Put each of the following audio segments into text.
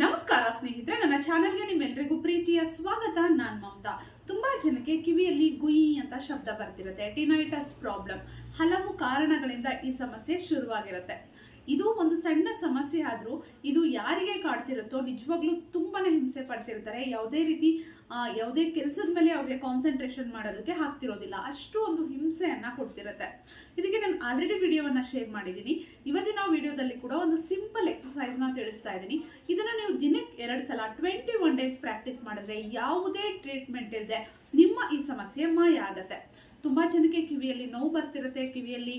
ನಮಸ್ಕಾರ ಸ್ನೇಹಿತರೆ, ನನ್ನ ಚಾನೆಲ್ಗೆ ನಿಮ್ಮೆಲ್ಲರಿಗೂ ಪ್ರೀತಿಯ ಸ್ವಾಗತ. ನಾನ್ ಮಮತಾ. ತುಂಬಾ ಜನಕ್ಕೆ ಕಿವಿಯಲ್ಲಿ ಗುಯಿ ಅಂತ ಶಬ್ದ ಬರ್ತಿರುತ್ತೆ, ಟಿನೈಟಸ್ ಪ್ರಾಬ್ಲಮ್. ಹಲವು ಕಾರಣಗಳಿಂದ ಈ ಸಮಸ್ಯೆ ಶುರುವಾಗಿರುತ್ತೆ. ಇದು ಒಂದು ಸಣ್ಣ ಸಮಸ್ಯೆ ಆದರೂ ಇದು ಯಾರಿಗೆ ಕಾಡ್ತಿರುತ್ತೋ ನಿಜವಾಗ್ಲೂ ತುಂಬಾನೇ ಹಿಂಸೆ ಪಡ್ತಿರ್ತಾರೆ. ಯಾವುದೇ ರೀತಿ ಯಾವುದೇ ಕೆಲಸದ ಮೇಲೆ ಅವ್ರಿಗೆ ಕಾನ್ಸಂಟ್ರೇಷನ್ ಮಾಡೋದಕ್ಕೆ ಆಗ್ತಿರೋದಿಲ್ಲ. ಅಷ್ಟು ಒಂದು ಹಿಂಸೆಯನ್ನು ಕೊಡ್ತಿರುತ್ತೆ. ಇದಕ್ಕೆ ನಾನು ಆಲ್ರೆಡಿ ವಿಡಿಯೋವನ್ನು ಶೇರ್ ಮಾಡಿದ್ದೀನಿ. ಇವತ್ತಿನ ವಿಡಿಯೋದಲ್ಲಿ ಕೂಡ ಒಂದು ಸಿಂಪಲ್ ಎಕ್ಸಸೈಸ್ನ ತಿಳಿಸ್ತಾ ಇದ್ದೀನಿ. ಇದನ್ನು ನೀವು ದಿನಕ್ಕೆ ಎರಡು ಸಲ ಟ್ವೆಂಟಿ ಒನ್ ಡೇಸ್ ಪ್ರಾಕ್ಟೀಸ್ ಮಾಡಿದ್ರೆ ಯಾವುದೇ ಟ್ರೀಟ್ಮೆಂಟ್ ಇಲ್ಲದೆ ನಿಮ್ಮ ಈ ಸಮಸ್ಯೆ ಮಾಯ ಆಗತ್ತೆ. ತುಂಬಾ ಜನಕ್ಕೆ ಕಿವಿಯಲ್ಲಿ ನೋವು ಬರ್ತಿರುತ್ತೆ, ಕಿವಿಯಲ್ಲಿ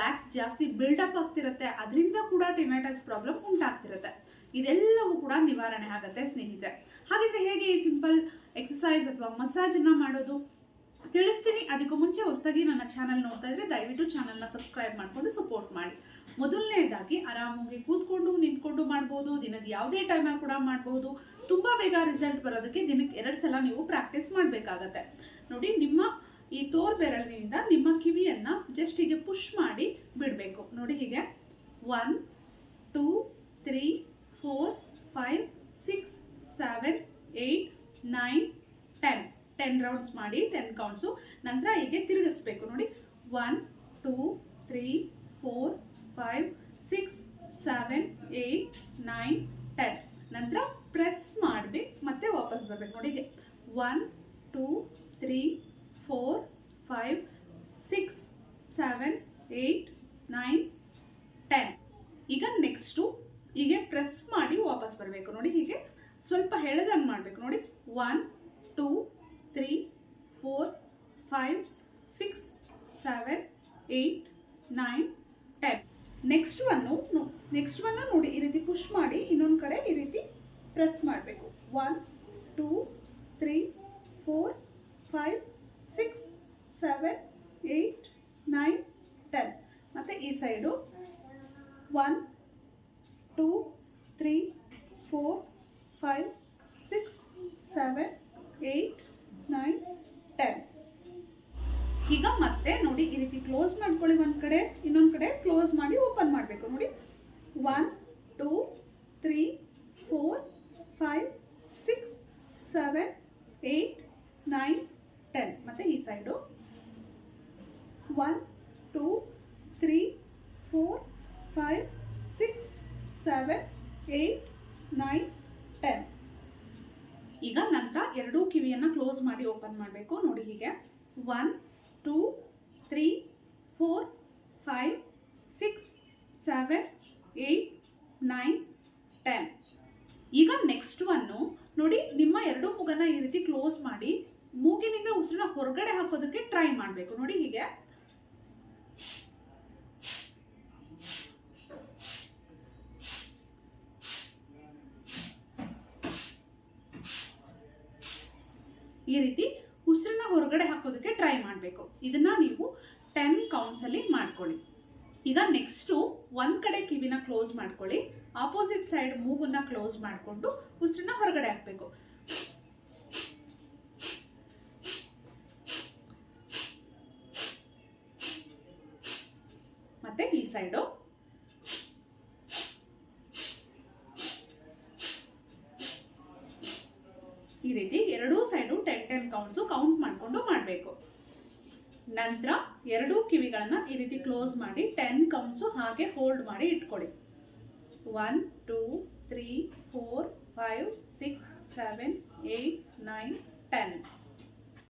ವ್ಯಾಕ್ಸ್ ಜಾಸ್ತಿ ಬಿಲ್ಡಪ್ ಆಗ್ತಿರುತ್ತೆ, ಅದರಿಂದ ಕೂಡ ಟಿಮ್ಯಾಟಸ್ ಪ್ರಾಬ್ಲಮ್ ಉಂಟಾಗ್ತಿರುತ್ತೆ. ಇದೆಲ್ಲವೂ ಕೂಡ ನಿವಾರಣೆ ಆಗುತ್ತೆ ಸ್ನೇಹಿತರೆ. ಹಾಗಿದ್ರೆ ಹೇಗೆ ಈ ಸಿಂಪಲ್ ಎಕ್ಸಸೈಸ್ ಅಥವಾ ಮಸಾಜನ್ನು ಮಾಡೋದು? ತಿಳಿಸ್ತೀನಿ. ಅದಕ್ಕೂ ಮುಂಚೆ ಹೊಸದಾಗಿ ನನ್ನ ಚಾನಲ್ ನೋಡ್ತಾ ಇದ್ರೆ ದಯವಿಟ್ಟು ಚಾನಲ್ನ ಸಬ್ಸ್ಕ್ರೈಬ್ ಮಾಡಿಕೊಂಡು ಸಪೋರ್ಟ್ ಮಾಡಿ. ಮೊದಲನೇದಾಗಿ ಆರಾಮಾಗಿ ಕೂತ್ಕೊಂಡು, ನಿಂತ್ಕೊಂಡು ಮಾಡ್ಬೋದು. ದಿನದ ಯಾವುದೇ ಟೈಮಲ್ಲಿ ಕೂಡ ಮಾಡಬಹುದು ತುಂಬಾ ಬೇಗ ರಿಸಲ್ಟ್ ಬರೋದಕ್ಕೆ ದಿನಕ್ಕೆ ಎರಡು ಸಲ ನೀವು ಪ್ರಾಕ್ಟೀಸ್ ಮಾಡಬೇಕಾಗತ್ತೆ. ನೋಡಿ, ನಿಮ್ಮ ಈ ತೋರ್ ಬೆರಳಿನಿಂದ ನಿಮ್ಮ ಕಿವಿಯನ್ನು ಜಸ್ಟ್ ಹೀಗೆ ಪುಷ್ ಮಾಡಿ ಬಿಡಬೇಕು. ನೋಡಿ ಹೀಗೆ. One two three four five six seven eight nine ten ten rounds ಮಾಡಿ ಟೆನ್ ಕೌಂಟ್ಸು ನಂತರ ಹೀಗೆ ತಿರುಗಿಸ್ಬೇಕು. ನೋಡಿ. One two three four five six seven eight nine ten ನಂತರ ಪ್ರೆಸ್ ಮಾಡಬೇಕು. ಮತ್ತೆ ವಾಪಸ್ ಬರಬೇಕು. ನೋಡಿ ಹೀಗೆ. One two three four five six seven eight nine ten ಈಗ ನೆಕ್ಸ್ಟು ಹೀಗೆ ಪ್ರೆಸ್ ಮಾಡಿ ವಾಪಸ್ ಬರಬೇಕು. ನೋಡಿ ಹೀಗೆ ಸ್ವಲ್ಪ ಹೇಳದಂಗೆ ಮಾಡಬೇಕು. ನೋಡಿ one two three four five six seven eight nine ten next one next ಒನ್ನ ನೋಡಿ ಈ ರೀತಿ ಪುಷ್ ಮಾಡಿ ಇನ್ನೊಂದು ಕಡೆ ಈ ರೀತಿ ಪ್ರೆಸ್ ಮಾಡಬೇಕು. One two three four five seven eight nine ten ಮತ್ತು ಈ side one two three four five six seven eight nine ten ಈಗ ಮತ್ತೆ ನೋಡಿ ಈ ರೀತಿ ಕ್ಲೋಸ್ ಮಾಡ್ಕೊಳ್ಳಿ ಒಂದು ಕಡೆ, ಇನ್ನೊಂದು ಕಡೆ ಕ್ಲೋಸ್ ಮಾಡಿ ಓಪನ್ ಮಾಡಬೇಕು. ನೋಡಿ one two three four five six seven eight nine ten ಮತ್ತು ಈ side one two three four five six seven eight nine ten ಈಗ ನಂತರ ಎರಡೂ ಕಿವಿಯನ್ನು ಕ್ಲೋಸ್ ಮಾಡಿ ಓಪನ್ ಮಾಡಬೇಕು. ನೋಡಿ ಹೀಗೆ. One two three four five six seven eight nine ten ಈಗ ನೆಕ್ಸ್ಟ್ ಒನ್ನು ನೋಡಿ ನಿಮ್ಮ ಎರಡು ಮೂಗನ್ನ ಈ ರೀತಿ ಕ್ಲೋಸ್ ಮಾಡಿ ಮೂಗಿನಿಂದ ಉಸಿರನ್ನ ಹೊರಗಡೆ ಹಾಕೋದಕ್ಕೆ ಟ್ರೈ ಮಾಡಬೇಕು. ನೋಡಿ ಹೀಗೆ. ಈ ರೀತಿ ಉಸಿರನ್ನ ಹೊರಗಡೆ ಹಾಕೋದಕ್ಕೆ ಟ್ರೈ ಮಾಡಬೇಕು. ಇದನ್ನ ನೀವು ಟೆನ್ ಕೌಂಟ್ಸಲ್ಲಿ ಮಾಡ್ಕೊಳ್ಳಿ. ಈಗ ನೆಕ್ಸ್ಟು ಒಂದು ಕಡೆ ಕಿವಿನ ಕ್ಲೋಸ್ ಮಾಡ್ಕೊಳ್ಳಿ. ಆಪೋಸಿಟ್ ಸೈಡ್ ಮೂಗನ್ನ ಕ್ಲೋಸ್ ಮಾಡಿಕೊಂಡು ಉಸಿರನ್ನ ಹೊರಗಡೆ ಹಾಕಬೇಕು. ಮತ್ತೆ ಈ ಸೈಡು ಈ ರೀತಿ ಎರಡೂ side ten ten counts count ಮಾಡಿಕೊಂಡು ಮಾಡಬೇಕು. ನಂತರ ಎರಡೂ ಕಿವಿಗಳನ್ನು ಈ ರೀತಿ ಕ್ಲೋಸ್ ಮಾಡಿ ಟೆನ್ ಕೌಂಟ್ಸು ಹಾಗೆ ಹೋಲ್ಡ್ ಮಾಡಿ ಇಟ್ಕೊಳ್ಳಿ. One two three four five six seven eight nine ten